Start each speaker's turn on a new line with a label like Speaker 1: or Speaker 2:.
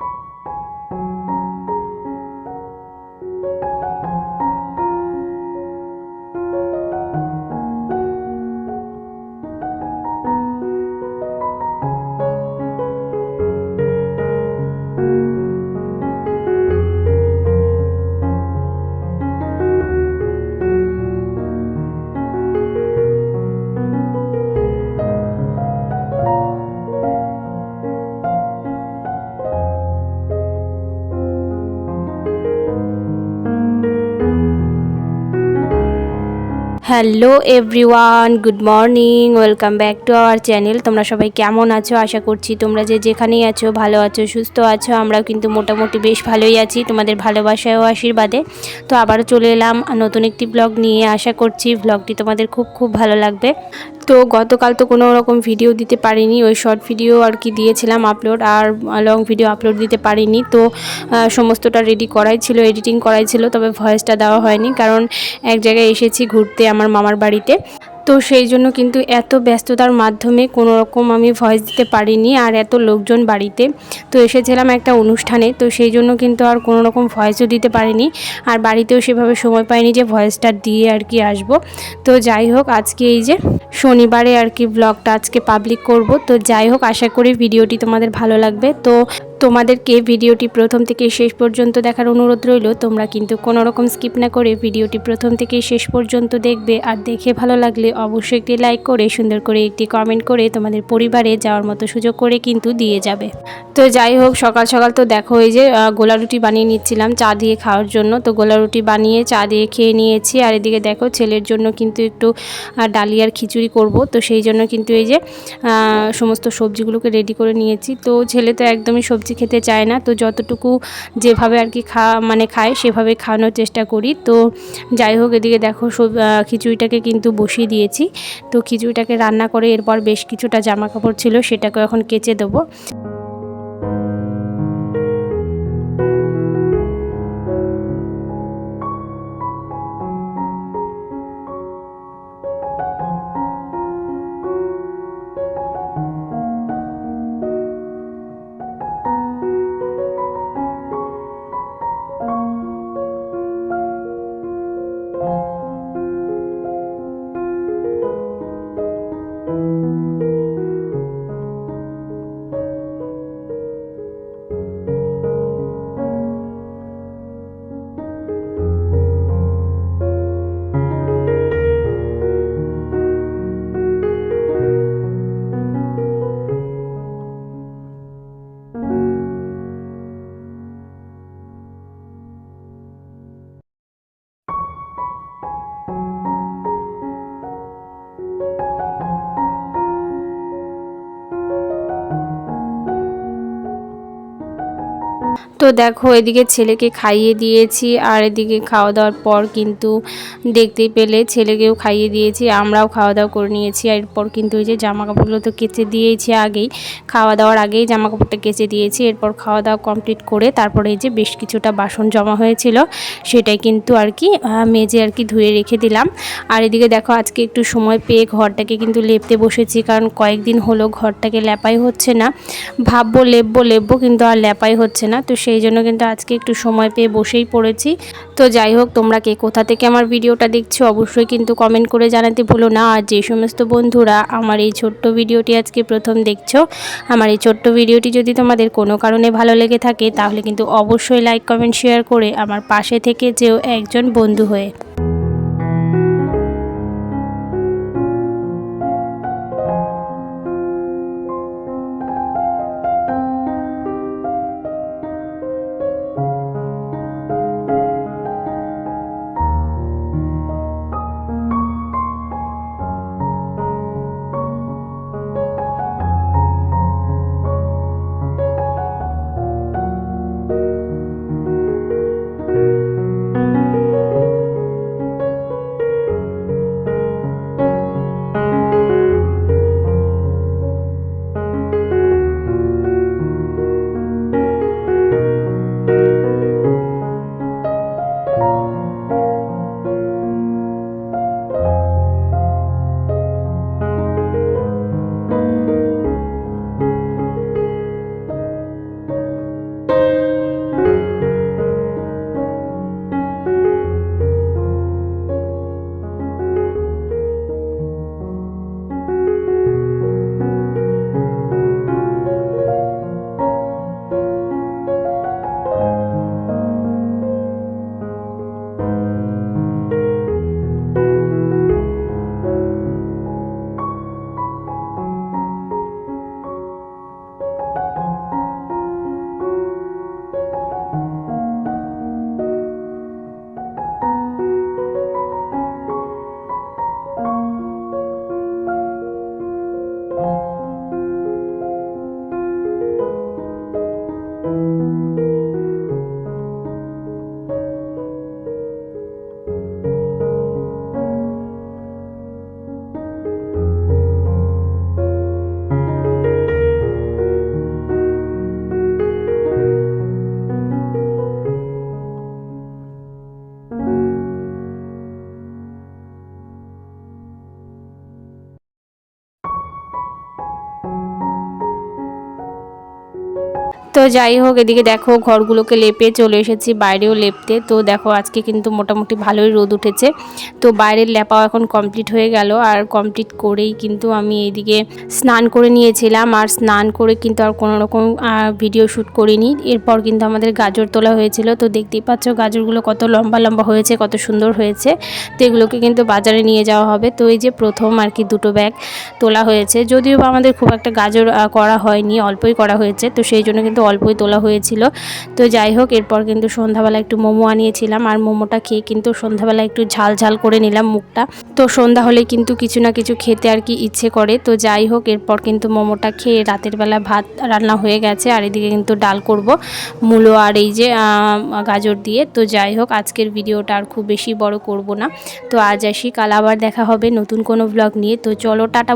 Speaker 1: thank you hello everyone, good morning, welcome back to our channel. তোমরা সবাই কেমন আছো? আশা করছি তোমরা যে যেখানেই আছো, ভালো আছো, সুস্থ আছো, আমরাও কিন্তু মোটামুটি বেশ ভালোই আছি, তোমাদের ভালোবাসায় ও আশীর্বাদে। তো আবারও চলে এলাম নতুন একটি ব্লগ নিয়ে। আশা করছি ব্লগটি তোমাদের খুব খুব ভালো লাগবে। তো গতকাল তো কোনো রকম ভিডিও দিতে পারিনি, ওই শর্ট ভিডিও আর কি দিয়েছিলাম আপলোড, আর লং ভিডিও আপলোড দিতে পারিনি। তো সমস্তটা রেডি করাই ছিল এডিটিং করাই ছিল, তবে ভয়েসটা দেওয়া হয়নি, কারণ এক জায়গায় এসেছি ঘুরতে। আমার মামার বাড়িতে। তো সেই জন্য কিন্তু এত ব্যস্ততার মাধ্যমে কোনো রকম আমি ভয়েস দিতে পারিনি আর এত লোকজন বাড়িতে। তো এসেছিলাম একটা অনুষ্ঠানে, তো সেই জন্য কিন্তু আর কোনো রকম ভয়েসও দিতে পারিনি। আর বাড়িতেও সেভাবে সময় পাইনি যে ভয়েসটা দিয়ে আর কি আসব। তো যাই হোক, আজকে এই যে শনিবারে আর কি ব্লগটা আজকে পাবলিক করব। তো যাই হোক, আশা করি ভিডিওটি তোমাদের ভালো লাগবে। তো তোমাদেরকে ভিডিওটি প্রথম থেকে শেষ পর্যন্ত দেখার অনুরোধ রইল। তোমরা কিন্তু কোনো রকম স্কিপ না করে ভিডিওটি প্রথম থেকে শেষ পর্যন্ত দেখবে। আর দেখে ভালো লাগলে অবশ্যই একটি লাইক করে, সুন্দর করে একটি কমেন্ট করে তোমাদের পরিবারে যাওয়ার মতো সুযোগ করে কিন্তু দিয়ে যাবে। তো যাই হোক, সকাল সকাল তো দেখো এই যে গোলা রুটি বানিয়ে নিচ্ছিলাম চা দিয়ে খাওয়ার জন্য। তো গোলা রুটি বানিয়ে চা দিয়ে খেয়ে নিয়েছি। আর এদিকে দেখো ছেলের জন্য কিন্তু একটু ডালিয়ার খিচুড়ি করব। তো সেই জন্য কিন্তু এই যে সমস্ত সবজিগুলোকে রেডি করে নিয়েছি। তো ছেলে তো একদমই সবজি খেতে চায় না। তো যতটুকু যেভাবে আর কি খা মানে খায় সেভাবে খাওয়ানোর চেষ্টা করি। তো যাই হোক, এদিকে দেখো সব খিচুড়িটাকে কিন্তু বসিয়ে দিয়েছি। তো খিচুড়িটাকে রান্না করে এরপর বেশ কিছুটা জামা কাপড় ছিল সেটাকে এখন কেচে দেবো। তো দেখো, এদিকে ছেলেকে খাইয়ে দিয়েছি আর এদিকে খাওয়া দাওয়ার পর কিন্তু দেখতেই পেলে ছেলেকেও খাইয়ে দিয়েছি, আমরাও খাওয়া দাওয়া করে নিয়েছি এরপর কিন্তু ওই যে জামা কাপড়গুলো তো কেচে দিয়েছি আগেই খাওয়া দাওয়ার আগেই জামা কাপড়টা কেচে দিয়েছি, এরপর খাওয়া দাওয়া কমপ্লিট করে তারপরে এই যে বেশ কিছুটা বাসন জমা হয়েছিল, সেটাই কিন্তু আর কি মেজে আর কি ধুয়ে রেখে দিলাম। আর এদিকে দেখো, আজকে একটু সময় পেয়ে ঘরটাকে কিন্তু লেপতে বসেছি, কারণ কয়েকদিন হলো ঘরটাকে লেপাই হচ্ছে না। ভাববো, লেপবো লেপবো, কিন্তু আর লেপাই হচ্ছে না, তো সেই জন্য কিন্তু আজকে একটু সময় পেয়ে বসেই পড়েছি। তো যাই হোক, তোমরা কে কোথা থেকে আমার ভিডিওটা দেখছ অবশ্যই কিন্তু কমেন্ট করে জানাতে ভুলো না। আর যে সমস্ত বন্ধুরা আমার এই ছোট্ট ভিডিওটি আজকে প্রথম দেখছ, আমার এই ছোট্ট ভিডিওটি যদি তোমাদের কোনো কারণে ভালো লেগে থাকে, তাহলে কিন্তু অবশ্যই লাইক কমেন্ট শেয়ার করে আমার পাশে থেকে যেও একজন বন্ধু হয়ে। তো যাই হোক, এদিকে দেখো ঘরগুলোকে লেপে চলে এসেছি, বাইরেও লেপতে। তো দেখো আজকে কিন্তু মোটামুটি ভালোই রোদ উঠেছে। তো বাইরের লেপাও এখন কমপ্লিট হয়ে গেল। আর কমপ্লিট করেই কিন্তু আমি এদিকে স্নান করে নিয়েছিলাম। আর স্নান করে কিন্তু আর কোনো রকম ভিডিও শ্যুট করিনি। এরপর কিন্তু আমাদের গাজর তোলা হয়েছিল। তো দেখতেই পাচ্ছ গাজরগুলো কত লম্বা লম্বা হয়েছে, কত সুন্দর হয়েছে। তো এগুলোকে কিন্তু বাজারে নিয়ে যাওয়া হবে। তো এই যে প্রথম আর কি দুটো ব্যাগ তোলা হয়েছে। যদিও আমাদের খুব একটা গাজর করা হয়নি, অল্পই করা হয়েছে। তো সেই জন্য কিন্তু অল্পই তোলা হয়েছিল। তো যাই হোক, এরপর কিন্তু সন্ধ্যাবেলা একটু মোমো আনিয়েছিলাম। আর মোমোটা খেয়ে কিন্তু সন্ধ্যাবেলা একটু ঝাল ঝাল করে নিলাম মুখটা। তো সন্ধ্যা হলে কিন্তু কিছু না কিছু খেতে আর কি ইচ্ছে করে। তো যাই হোক, এরপর কিন্তু মোমোটা খেয়ে রাতের বেলা ভাত রান্না হয়ে গেছে। আর এদিকে কিন্তু ডাল করব। মূলো আর এই যে গাজর দিয়ে। তো যাই হোক, আজকের ভিডিওটা আর খুব বেশি বড় করব না। তো আজ আসি, কাল আবার দেখা হবে নতুন কোনো ব্লগ নিয়ে। তো চলো, টাটা